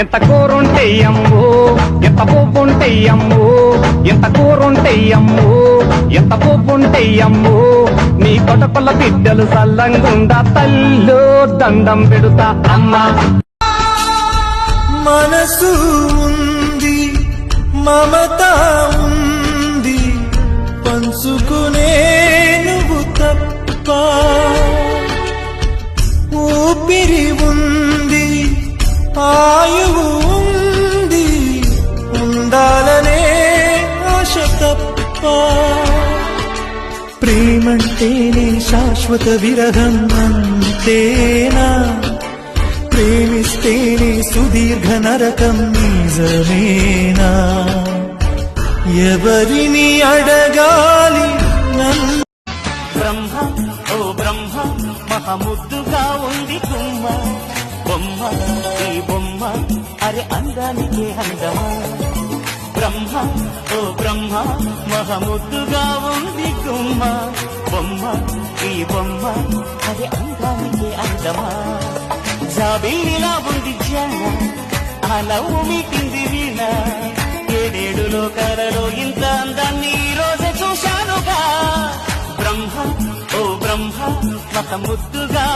ఎంత కూరుంటే అమ్మో ఎంత పువ్వుంటే అమ్మో ఎంత కూరుంటే అమ్మో ఎంత పువ్వుంటే అమ్మో నీ కొటకుల బిడ్డలు సల్లంగుండా తల్లు దండం పెడుతా అమ్మా. మనసు ఉంది మమత ఉంది పంచుకునే నువ్వు తప్ప. ఊపిరి ఉంది ఆయు తప్ప. ప్రేమంటేనే శాశ్వత విరహం అంతేనా? ప్రేమిస్తేనే సుదీర్ఘ నరకం నిజమేనా? ఎవరిని అడగాలి? బ్రహ్మ ఓ బ్రహ్మ మహముద్దుగా ఉంది కుమ్మ. బొమ్మ ఈ బొమ్మ అరే అందానికే అందమా? బ్రహ్మ ఓ బ్రహ్మ మహముద్దుగా ఉంది గుమ్మ. బొమ్మ ఈ బొమ్మ అది అందానికి అందమా? జాబీలా ఉంది జాన ఆ నవ్వు మీటింది వీణ. ఏడేడు లోకాలలో ఇంత అందాన్ని ఈ రోజే చూశానుగా. బ్రహ్మ ఓ బ్రహ్మ మత ముద్దుగా